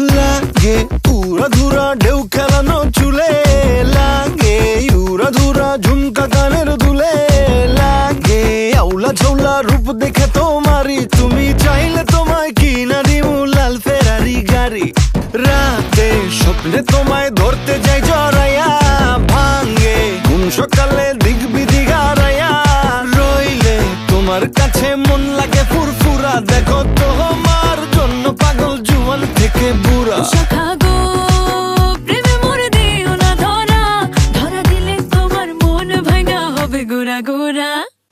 লাগে উড়া ধুরা ঢেউ খেলানো চুলে, লাগে উড়া ধুরা ঝুমকা কানের দুলে, লাগে আউলা ঝৌলা রূপ দেখে তোমারি তুমি চাইলে তোমায় কিনা দিমু লাল ফেরারি গাড়ি। রাতে স্বপ্নে তোমায় ধরতে যাই জড়াইয়া ভাঙ্গে ঘুম সকালে দিক